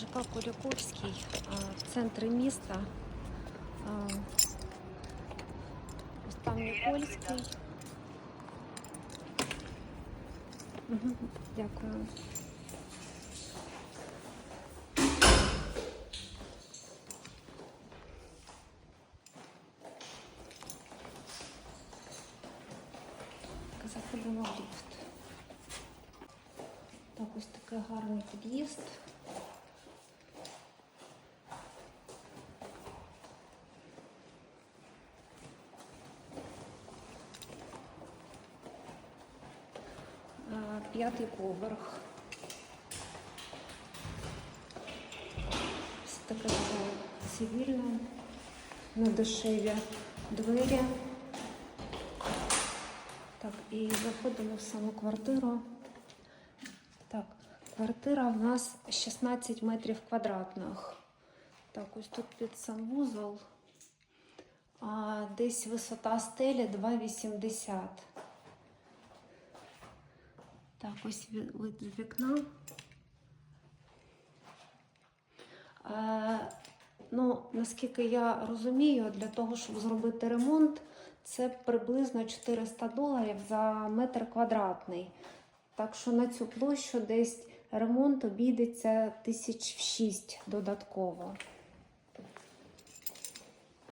ЖК Куліковський а, в центрі міста. А, Ось там Нікольський. Дякую. Заходимо в ліфт. Так, ось такий гарний під'їзд. Е, П'ятий поверх. Ось таке все цивільне, недешеві двері. Так, і заходимо в саму квартиру. Так, квартира в нас 16 метрів квадратних. Так, ось тут під санвузол. А, десь висота стелі 2,80. Так, ось вид з вікна. Е, ну, наскільки я розумію, для того, щоб зробити ремонт, це приблизно 400 доларів за метр квадратний. Так що на цю площу десь ремонт обійдеться тисяч шість додатково.